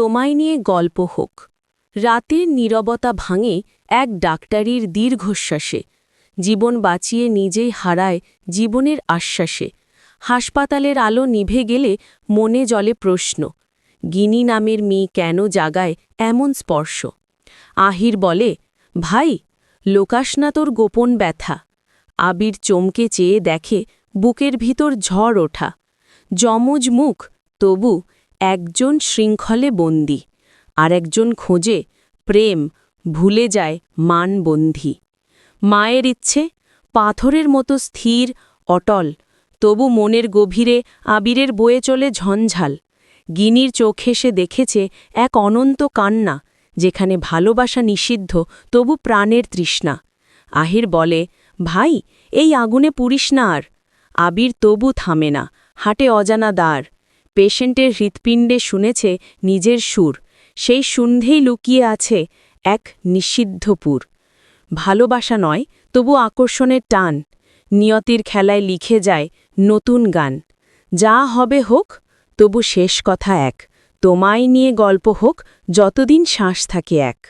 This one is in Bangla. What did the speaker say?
তোমায় নিয়ে গল্প হোক। রাতের নীরবতা ভাঙে এক ডাক্তারির দীর্ঘশ্বাসে। জীবন বাঁচিয়ে নিজেই হারায় জীবনের আশ্বাসে। হাসপাতালের আলো নিভে গেলে মনে জলে প্রশ্ন, গিনি নামের মেয়ে কেন জাগায় এমন স্পর্শ? আহির বলে, ভাই, লোকাস না তোর গোপন ব্যথা। আবির চমকে চেয়ে দেখে বুকের ভিতর ঝড় ওঠা। যমজ মুখ, তবু একজন শৃঙ্খলে বন্দি আর একজন খোঁজে প্রেম, ভুলে যায় মানবন্ধী মায়ের ইচ্ছে, পাথরের মতো স্থির, অটল, তবু মনের গভীরে আবিরের বয়ে চলে ঝঞ্ঝাল। গিনির চোখে সে দেখেছে এক অনন্ত কান্না, যেখানে ভালোবাসা নিষিদ্ধ, তবু প্রাণের তৃষ্ণা। আহির বলে, ভাই, এই আগুনে পুরিস না আর। আবির তবু থামে না, হাটে অজানা দ্বার। পেশেন্টের হৃৎপিণ্ডে শুনেছে নিজের সুর। সেই সন্ধেই লুকিয়ে আছে এক নিষিদ্ধপুর ভালোবাসা নয়, তবু আকর্ষণের টান। নিয়তির খেলায় লিখে যায় নতুন গান। যা হবে হোক, তবু শেষ কথা এক। তোমায় নিয়ে গল্প হোক, যতদিন শ্বাস থাকে এক।